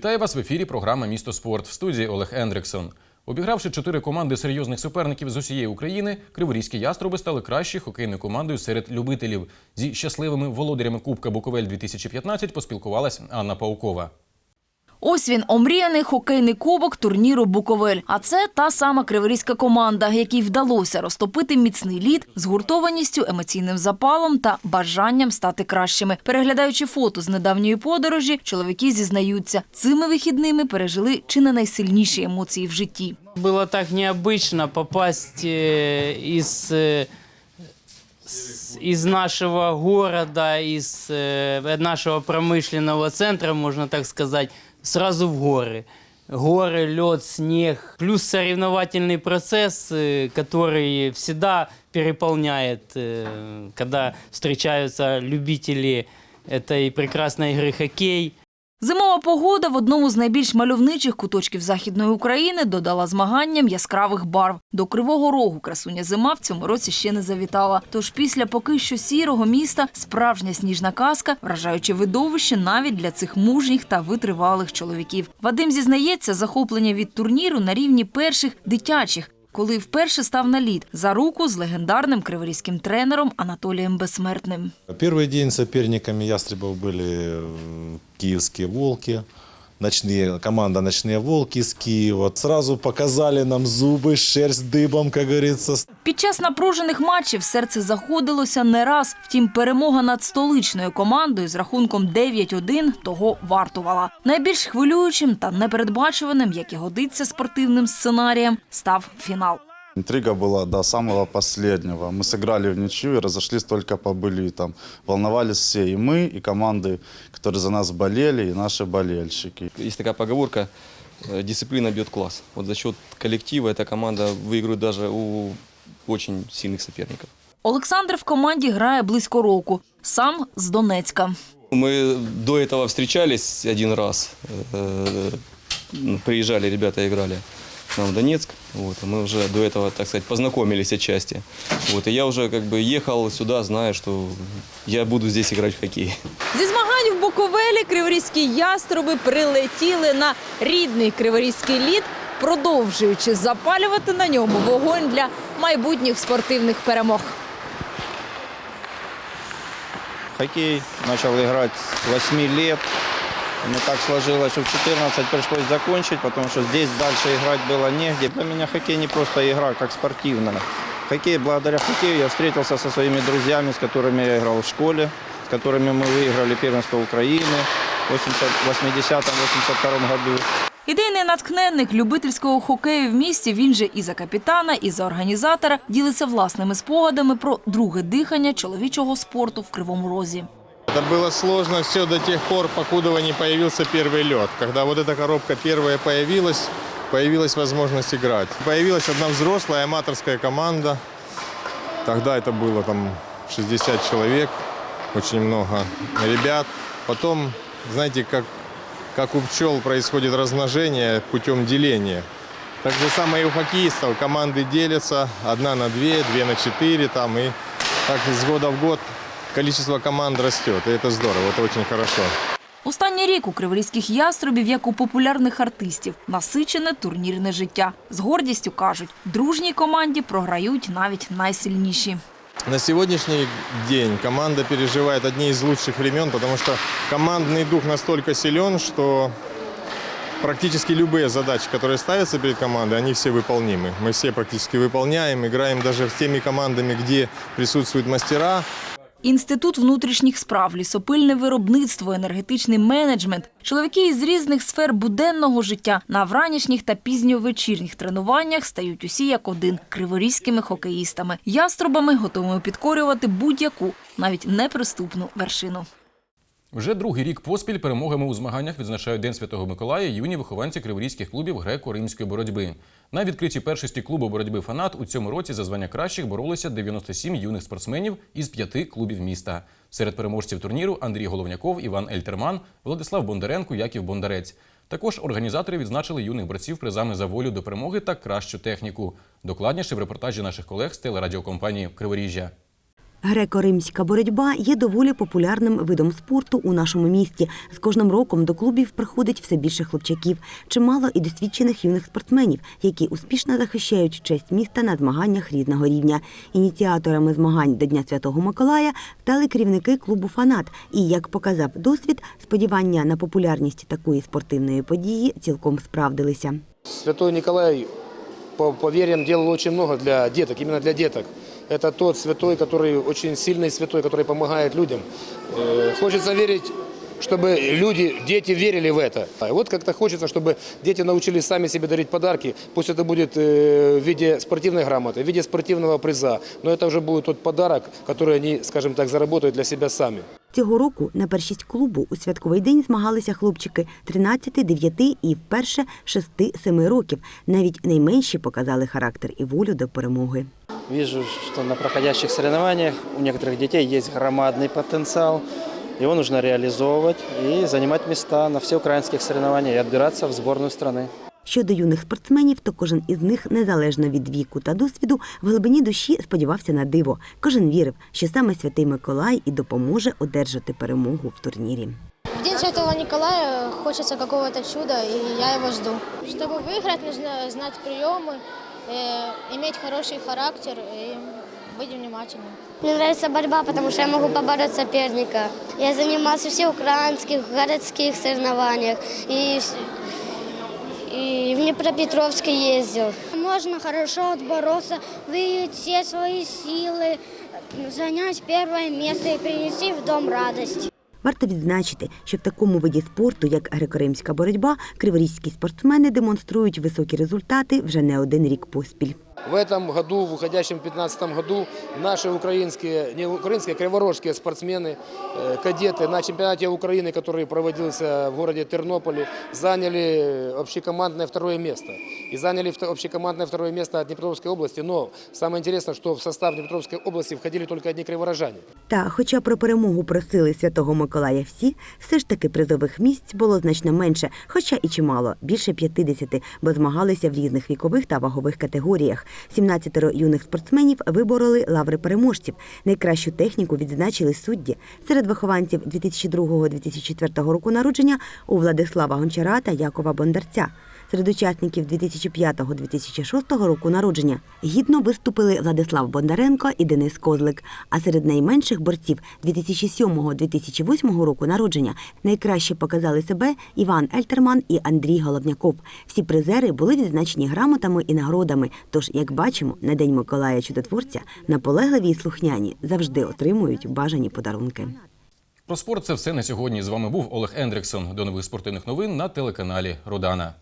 Вітаю вас в ефірі. Програма Місто спорт в студії Олег Ендриксон. Обігравши чотири команди серйозних суперників з усієї України, криворізькі яструби стали кращою хокейною командою серед любителів. Зі щасливими володарями Кубка Буковель 2015 поспілкувалась Анна Паукова. Ось він омріяний хокейний кубок турніру Буковель. А це та сама криворізька команда, якій вдалося розтопити міцний лід з гуртованістю, емоційним запалом та бажанням стати кращими. Переглядаючи фото з недавньої подорожі, чоловіки зізнаються, цими вихідними пережили чи не найсильніші емоції в житті. Было так необычно попасть э, из, э, с- из нашего города, из э, нашего промышленного центра, можно так сказать, сразу в горы. Горы, лед, снег, плюс соревновательный процесс, э, который всегда переполняет, э, когда встречаются любители этой прекрасной игры хоккей. Зимова погода в одному з найбільш мальовничих куточків західної України додала змаганням яскравих барв. До кривого рогу красуня зима в цьому році ще не завітала. Тож після поки що сірого міста справжня сніжна казка, вражаюче видовище навіть для цих мужніх та витривалих чоловіків. Вадим зізнається, захоплення від турніру на рівні перших дитячих Коли вперше став на лід за руку з легендарним криворізьким тренером Анатолієм Безсмертним. Первый день соперниками ястребов были э, киевские «Волки», ночные, команда «Ночные волки» из Киева. Сразу показали нам зубы, шерсть дыбом, как говорится. Під час напружених матчів серце заходилося не раз. Втім, перемога над столичною командою з рахунком 9-1 того вартувала. Найбільш хвилюючим та непередбачуваним, як і годиться спортивним сценарієм, став фінал. Интрига была до самого последнего. Мы сыграли в ничью и разошлись только по там Волновались все, и мы, и команды, которые за нас болели, и наши болельщики. Есть такая поговорка, э, дисциплина бьет класс. Вот за счет коллектива эта команда выигрывает даже у очень сильных соперников. Олександр в команді грає близько року. Сам з Донецька. Мы до этого встречались один раз. Э, ну, Приезжали ребята, играли к нам в Донецк. Вот, и мы уже до этого, так сказать, познакомились отчасти. Вот, и я уже как бы ехал сюда, зная, что я буду здесь играть в хоккей. Зі змагань в Буковелі криворізькі яструби прилетіли на рідний криворізький лід, продовжуючи запалювати на ньому вогонь для майбутніх спортивних перемог. хоккей начал играть с 8 лет. Но так сложилось, что в 14 пришлось закончить, потому что здесь дальше играть было негде. Для меня хоккей не просто игра, как спортивная. Хоккей, благодаря хоккею я встретился со своими друзьями, с которыми я играл в школе, с которыми мы выиграли первенство Украины в 80-82 году. Ідейний натхненник любительського хокею в місті, він же і за капітана, і за організатора, ділиться власними спогадами про друге дихання чоловічого спорту в Кривому Розі. Это было сложно все до тех пор, покуда не появился первый лед. Когда вот эта коробка первая появилась, появилась возможность играть. Появилась одна взрослая аматорская команда. Тогда это было там 60 человек, очень много ребят. Потом, знаете, как, как у пчел происходит размножение путем деления. Так же самое и у хоккеистов. Команды делятся одна на две, две на четыре там. И так из года в год количество команд растет. И это здорово, это очень хорошо. Останній рік у криворізьких яструбів, як у популярних артистів, насичене турнірне життя. З гордістю кажуть, дружній команді програють навіть найсильніші. На сегодняшний день команда переживает одни из лучших времен, потому что командный дух настолько силен, что практически любые задачи, которые ставятся перед командой, они все выполнимы. Мы все практически выполняем, играем даже с теми командами, где присутствуют мастера, Інститут внутрішніх справ, лісопильне виробництво, енергетичний менеджмент. Чоловіки із різних сфер буденного життя на вранішніх та пізньовечірніх тренуваннях стають усі як один криворізькими хокеїстами, яструбами, готовими підкорювати будь-яку, навіть неприступну вершину. Вже другий рік поспіль перемогами у змаганнях відзначають День Святого Миколая юні вихованці криворізьких клубів греко-римської боротьби. На відкритій першості клубу боротьби фанат у цьому році за звання кращих боролися 97 юних спортсменів із п'яти клубів міста. Серед переможців турніру Андрій Головняков, Іван Ельтерман, Владислав Бондаренко, Яків Бондарець. Також організатори відзначили юних борців призами за волю до перемоги та кращу техніку. Докладніше в репортажі наших колег з телерадіокомпанії Криворіжжя. Греко-римська боротьба є доволі популярним видом спорту у нашому місті. З кожним роком до клубів приходить все більше хлопчаків, чимало і досвідчених юних спортсменів, які успішно захищають честь міста на змаганнях різного рівня. Ініціаторами змагань до Дня Святого Миколая стали керівники клубу Фанат. І як показав досвід, сподівання на популярність такої спортивної події цілком справдилися. Святой Николай, по поверьям, делал очень много для деток, именно для деток Это тот святой, который очень сильный святой, который помогает людям. Э, Хочется верить, чтобы люди, дети верили в это. А Вот как-то хочется, чтобы дети научились сами себе дарить подарки. Пусть это будет э, в виде спортивной грамоты, в виде спортивного приза. Но это уже будет тот подарок, который они, скажем так, заработают для себя сами. Цього року на першість клубу у святковий день змагалися хлопчики 13, 9 і вперше 6-7 років. Навіть найменші показали характер і волю до перемоги. Вижу, что на проходящих соревнованиях у некоторых детей есть громадный потенциал. Его нужно реализовывать и занимать места на всеукраинских соревнованиях и отбираться в сборную страны. Щодо юних спортсменів, то кожен із них, незалежно від віку та досвіду, в глибині душі сподівався на диво. Кожен вірив, що саме святий Миколай і допоможе одержати перемогу в турнірі. В День Святого Николая хочется какого-то чуда, и я его жду. Чтобы выиграть, нужно знать приемы, э, иметь хороший характер и быть внимательным. Мне нравится борьба, потому что я могу побороть соперника. Я занимался в всеукраинских, городских соревнованиях и, в- и в Днепропетровске ездил. Можно хорошо отбороться, выявить все свои силы, занять первое место и принести в дом радость. Варто відзначити, що в такому виді спорту, як греко-римська боротьба, криворізькі спортсмени демонструють високі результати вже не один рік поспіль. В этом году, в уходящем 2015 году, наши украинские, не украинские, а криворожские спортсмены, э, кадеты на чемпионате Украины, который проводился в городе Тернополе, заняли общекомандное второе место. И заняли вто- общекомандное второе место от Днепропетровской области. Но самое интересное, что в состав Днепропетровской области входили только одни криворожане. Та, хоча про перемогу просили святого Миколая всі, все ж таки призових місць було значно менше, хоча і чимало більше 50, бо змагалися в різних вікових та вагових категоріях. 17 юних спортсменів вибороли лаври переможців. Найкращу техніку відзначили судді. Серед вихованців 2002-2004 року народження у Владислава Гончара та Якова Бондарця. Серед учасників 2005-2006 року народження гідно виступили Владислав Бондаренко і Денис Козлик. А серед найменших борців 2007-2008 року народження найкраще показали себе Іван Ельтерман і Андрій Головняков. Всі призери були відзначені грамотами і нагородами. Тож, як бачимо, на День Миколая Чудотворця наполегливі і слухняні завжди отримують бажані подарунки. Про спорт це все на сьогодні. З вами був Олег Ендриксон. До нових спортивних новин на телеканалі Родана.